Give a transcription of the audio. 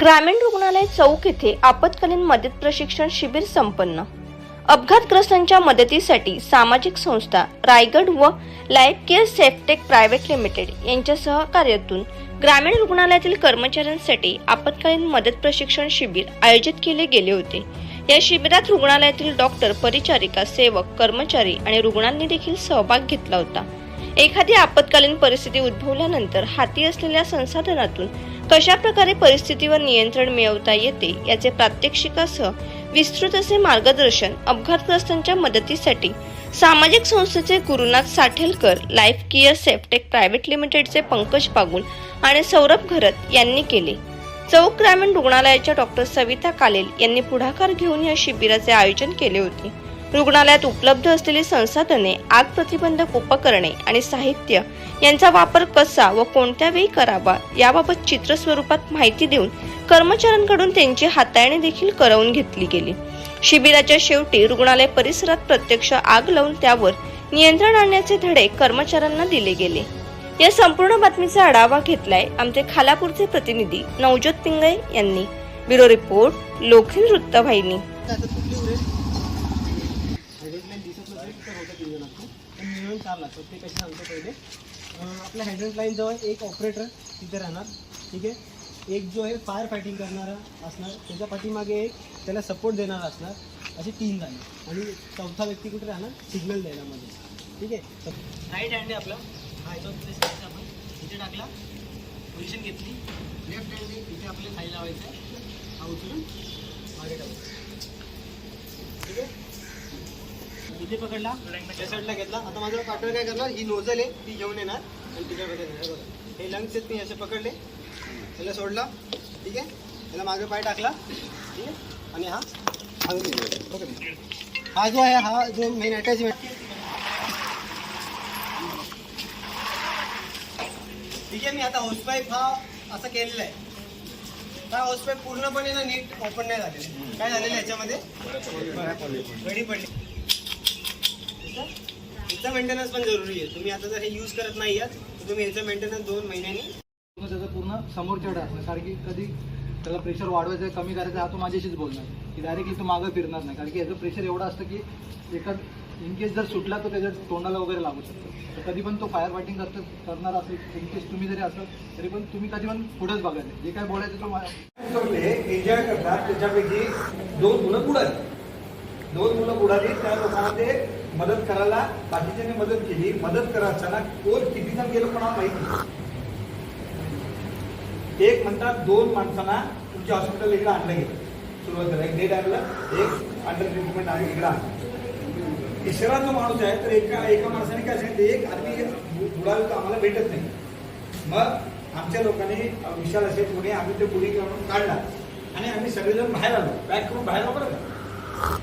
ग्रामीण रुग्णालय चौक येथे आपत्कालीन मदत प्रशिक्षण शिबिर संपन्न. अपघातग्रस्तांच्या मदतीसाठी सामाजिक संस्था रायगड व Life Care Safetech Private Limited यांच्या सहकार्यातून ग्रामीण रुग्णालयातील कर्मचाऱ्यांसाठी आपत्कालीन मदत प्रशिक्षण शिबिर आयोजित केले गेले होते. या शिबिरात रुग्णालयातील डॉक्टर परिचारिका सेवक कर्मचारी आणि रुग्णांनी देखील सहभाग घेतला होता. एखादी आपत्कालीन परिस्थिती उद्भवल्यानंतर हाती असलेल्या संसाधनातून कशा प्रकारे परिस्थितीवर नियंत्रण मिळवता येते याचे प्रात्यक्षिकासह विस्तृत असे मार्गदर्शन अपघातग्रस्तांच्या मदतीसाठी सामाजिक संस्थेचे Gurunath Sathelkar Life Care Safetech Private लिमिटेडचे पंकज पागुल आणि सौरभ घरत यांनी केले. चौक ग्रामीण रुग्णालयाच्या डॉक्टर सविता कालेल यांनी पुढाकार घेऊन या शिबिराचे आयोजन केले होते. रुग्णालयात उपलब्ध असलेली संसाधने आग प्रतिबंधक उपकरणे आणि साहित्य यांचा वापर कसा व कोणत्या वेळी करावा याबाबत चित्र स्वरूपात माहिती देऊन कर्मचाऱ्यांकडून त्यांची हाताळणी देखील करवून घेतली गेली. शिबिराच्या शेवटी रुग्णालय परिसरात प्रत्यक्ष आग लावून त्यावर नियंत्रण आणण्याचे धडे कर्मचाऱ्यांना दिले गेले. या संपूर्ण बातमीचा आढावा घेतलाय आमचे खालापूरचे प्रतिनिधी नवज्योत पिंगळे यांनी. ब्युरो रिपोर्ट लोखील वृत्तवाहिनी. हेडलाईन दिसत तर होतं तीन जणांचं पण मिळून चार लागतात ते कसे सांगतो पहिले? आपल्या आपल्या लाईन जवळ एक ऑपरेटर तिथे राहणार ठीक आहे? एक जो आहे फायर फायटिंग करणारा असणार त्याच्या पाठीमागे एक त्याला सपोर्ट देणारा असणार असे तीन झाले आणि चौथा व्यक्ती कुठे राहणार? सिग्नल द्यायला मध्ये ठीक आहे? राईट हँड आहे आपला. हा प्लेस आपण. इथे टाकला. पोझिशन घेतली. लेफ्ट हँड इथे आपले थाई लावायचं हा उचलून मागे टाकायचा ठीक आहे? इथे पकडला साईडला घेतला. आता माझा पार्टनर काय करणार? ही नोझल आहे ती घेऊन येणार. आणि तिच्याकडे देणार हे बघा. हे लंग्स आहेत मी असे पकडले. त्याला सोडला. ठीक आहे? त्याला मागे पाय टाकला. ठीक आहे? आणि हा पकडले हा जो आहे हा जो मेन अटॅचमेंट ठीक आहे मी आता हाऊस पाईप हा असा केलेला आहे. हा हाऊस पाईप पूर्णपणे ना नीट ओपन नाही झालेलं. काय झालेलं याच्यामध्ये? गडी पडली. याचा मेंटेनन्स पण जरुरी आहे. तुम्ही आता जर हे यूज करत नाही आहात तर तुम्ही याचं मेंटेनन्स दोन महिन्यांनी पूर्ण त्याचं पूर्ण समोरच्याकडे असणार कारण की कधी त्याला प्रेशर वाढवायचं आहे कमी करायचं आहे, हा तो माझ्याशीच बोलणार. की डायरेक्टली तो मागं फिरणार नाही. कारण की याचं प्रेशर एवढं असतं की एका इन केस जर सुटला तर त्याच्या तोंडाला वगैरे लागू शकतो. तर कधी पण तो फायर फायटिंग करत करणार असेल इन केस तुम्ही जरी असाल तरी पण तुम्ही कधी पण पुढेच बघायचं जे काय बोलायचं तो मा- करले एन्जॉय करतात त्याच्यापैकी दोन मुलं बुडाली दोन मुलं बुडाली त्या लोकांना ते मदत करायला बाकीच्यांनी मदत केली. मदत करा अचानक कोण किती जण गेलो कोणाला माहीत नाही. एक म्हणतात दोन माणसांना तुमच्या हॉस्पिटल इकडे आणलं गेलं. सुरुवात झाला. एक डेट आणलं एक अंडर ट्रीटमेंट आहे इकडे आणलं. तिसरा जो माणूस आहे तर एका एका माणसाने काय सांगितलं? एक आदमी बुडाल तर आम्हाला भेटत नाही. मग आमच्या लोकांनी विशाल असे पुणे आम्ही ते पुढे काढून काढला. आणि आम्ही सगळेजण बाहेर आलो. पॅक करून बाहेर आलो बरं का